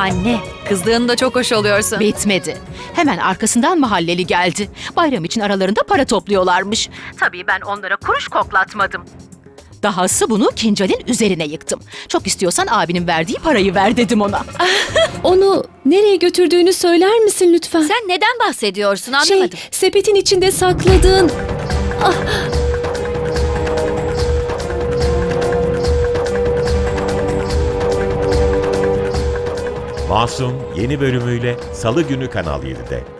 Anne, kızdığında çok hoş oluyorsun. Bitmedi. Hemen arkasından mahalleli geldi. Bayram için aralarında para topluyorlarmış. Tabii ben onlara kuruş koklatmadım. Dahası bunu Kincal'in üzerine yıktım. Çok istiyorsan abinin verdiği parayı ver dedim ona. Onu nereye götürdüğünü söyler misin lütfen? Sen neden bahsediyorsun şey, anlamadım. sepetin içinde sakladığın... Masum yeni bölümüyle Salı günü Kanal 7'de.